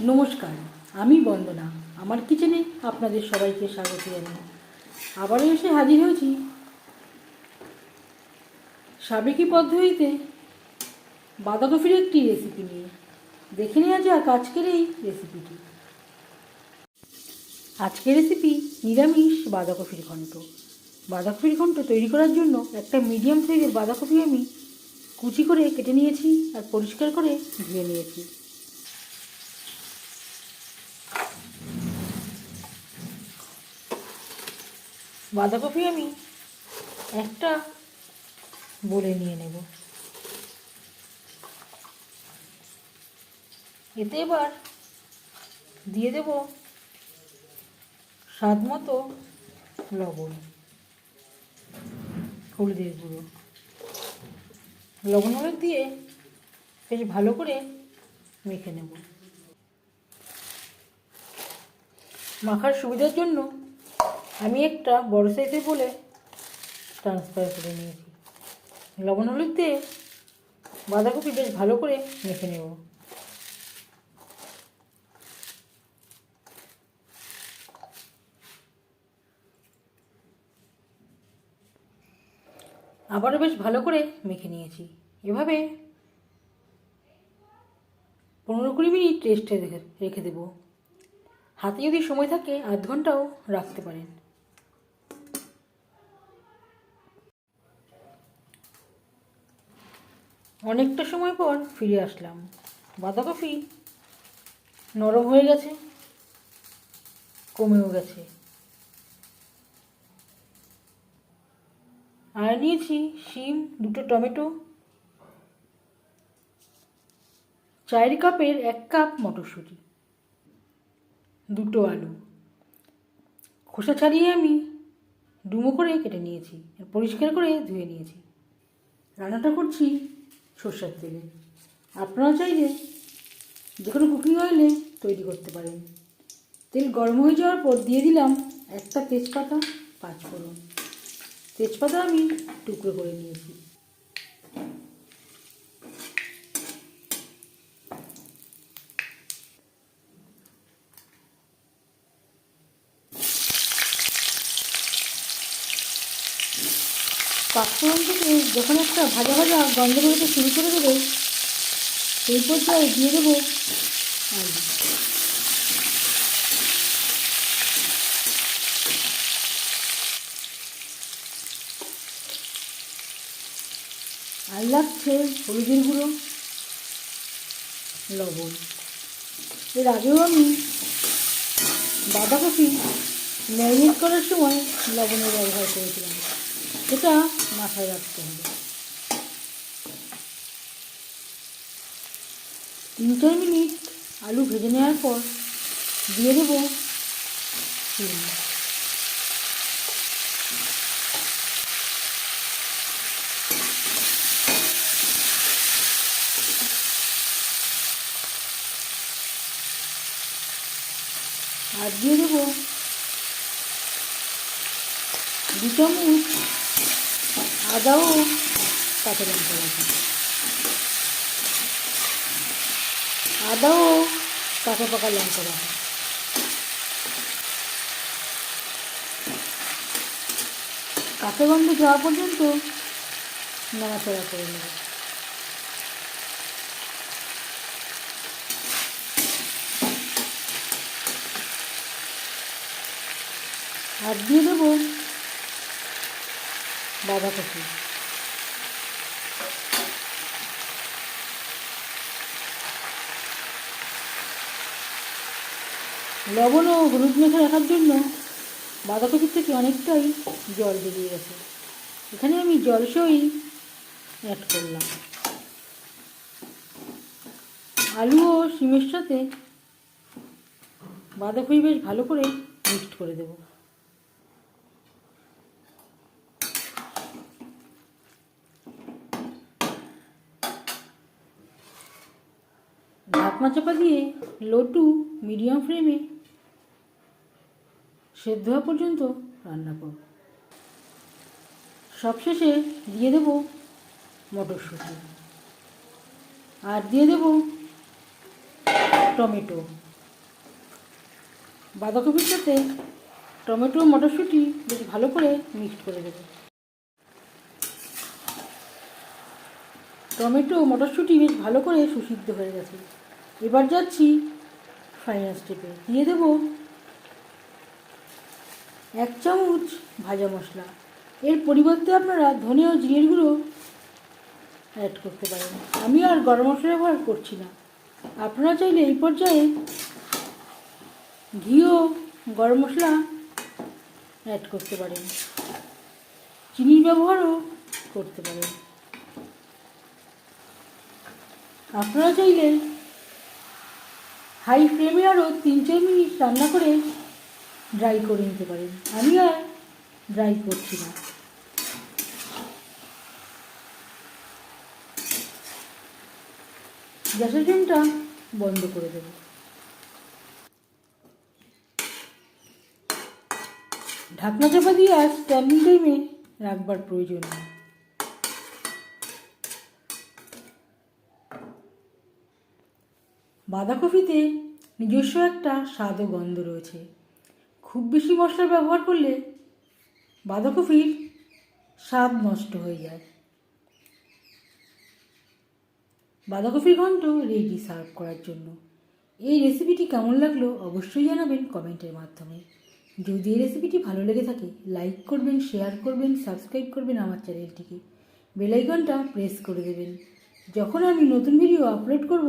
নমস্কার, আমি বন্দনা। আমার কিচেনে আপনাদের সবাইকে স্বাগত জানাই। আবারও এসে হাজির হয়েছি। সাবেকি পদ্ধতিতে বাঁধাকপির একটি রেসিপি নিয়ে। দেখে নেওয়া যাক আজকের এই রেসিপিটি আজকের রেসিপি নিরামিষ বাঁধাকপির ঘন্ট। বাঁধাকপির ঘন্ট তৈরি করার জন্য একটা মিডিয়াম সাইজের বাঁধাকপি আমি কুচি করে কেটে নিয়েছি আর পরিষ্কার করে ধুয়ে নিয়েছি। বাঁধাকপি আমি একটা বলে নিয়ে নেব। এতে এবার দিয়ে দেব স্বাদ মতো লবণ, হলুদের গুঁড়ো। লবণ হলুদ দিয়ে বেশ ভালো করে মেখে নেব। মাখার সুবিধার জন্য আমি একটা বড় সাইজের বলে ট্রান্সফার করে নিয়েছি। লবণ হলুদ দিয়ে বাঁধাকপি বেশ ভালো করে মেখে নেব। আবারও বেশ ভালো করে মেখে নিয়েছি। এভাবে পনেরো কুড়ি মিনিট রেস্টে রেখে দেবো। হাতে যদি সময় থাকে আধ ঘন্টাও রাখতে পারেন। অনেকটা সময় পর ফিরে আসলাম। বাঁধাকপি নরম হয়ে গেছে, কমেও গেছে। আর নিয়েছি শিম, দুটো টমেটো চায়ের কাপের এক কাপ মটরশুঁটি, দুটো আলু। খোসা ছাড়িয়ে আমি ডুমো করে কেটে নিয়েছি, পরিষ্কার করে ধুয়ে নিয়েছি। রান্নাটা করছি সর্ষের তেলে। আপনারা চাইলে যে কোনো কুকিং অয়েলে তৈরি করতে পারেন। তেল গরম হয়ে যাওয়ার পর দিয়ে দিলাম একটা তেজপাতা, পাঁচ ফোড়ন। তেজপাতা আমি টুকরো করে নিয়েছি। পাঁচফোড়ন থেকে যখন একটা ভাজা ভাজা গন্ধ বেরোতে শুরু করে দেবে, সেই পর্যায়ে দিয়ে দেবো আলু। আর লাগছে হলুদের গুঁড়ো, লবণ। এর আগেও আমি বাঁধাকপি ম্যারিনেট করার সময় লবণের ব্যবহার করেছিলাম। সেটা মাথায় রাখতে হবে। তিন চার মিনিট আলু ভেজে নেওয়ার পর দিয়ে দেবো আর দিয়ে দেবো দু চামচ আদা ও কাঁচা লঙ্কা বাটা। আদা ও কাঁচা পাকা লঙ্কা বাটা। কাঁচা গন্ধ যাওয়া পর্যন্ত নাড়াচাড়া করে নেব। আর দিয়ে দেবো বাঁধাকপি লবণ ও হলুদ মেখে রাখার জন্য বাঁধাকপির থেকে অনেকটাই জল বেরিয়ে গেছে। এখানে আমি জল সই অ্যাড করলাম। আলু ও শিমের সাথে বাঁধাকপি বেশ ভালো করে মিক্সড করে দেবো। ঢাকনা চাপা দিয়ে লো টু মিডিয়াম ফ্লেমে সেদ্ধ হওয়া পর্যন্ত রান্না করব। সবশেষে দিয়ে দেব মটরশুঁটি আর দিয়ে দেব টমেটো। বাঁধাকপির সাথে টমেটো মটরশুঁটি বেশ ভালো করে মিক্সড করে দেবো। টমেটো মটরশুঁটি বেশ ভালো করে সুসিদ্ধ হয়ে গেছে। এবার যাচ্ছি ফাইনাল স্টেপে দিয়ে দেবো এক চামচ ভাজা মশলা। এর পরিবর্তে আপনারা ধনে ও জিরের গুঁড়ো অ্যাড করতে পারেন। আমি আর গরম মশলা ব্যবহার করছি না। আপনারা চাইলে এই পর্যায়ে ঘি ও গরম মশলা অ্যাড করতে পারেন। চিনির ব্যবহারও করতে পারেন। আপনারা চাইলে হাই ফ্লেমে আরও তিন চার মিনিট রান্না করে ড্রাই করে নিতে পারেন। আমি আর ড্রাই করছি না। গ্যাসের ফ্লেমটা বন্ধ করে দেব। ঢাকনা চাপা দিয়ে আর স্ট্যান্ডিং টাইমে রাখবার প্রয়োজন নেই। বাঁধাকপিতে নিজস্ব একটা স্বাদ ও গন্ধ রয়েছে। খুব বেশি মশলা ব্যবহার করলে বাঁধাকপির স্বাদ নষ্ট হয়ে যায়। বাঁধাকপির ঘন্ট রেডি সার্ভ করার জন্য। এই রেসিপিটি কেমন লাগল অবশ্যই জানাবেন কমেন্টের মাধ্যমে। যদি এই রেসিপিটি ভালো লেগে থাকে, লাইক করবেন, শেয়ার করবেন, সাবস্ক্রাইব করবেন আমার চ্যানেলটিকে। বেলাইকনটা প্রেস করে দেবেন। যখন আমি নতুন ভিডিও আপলোড করব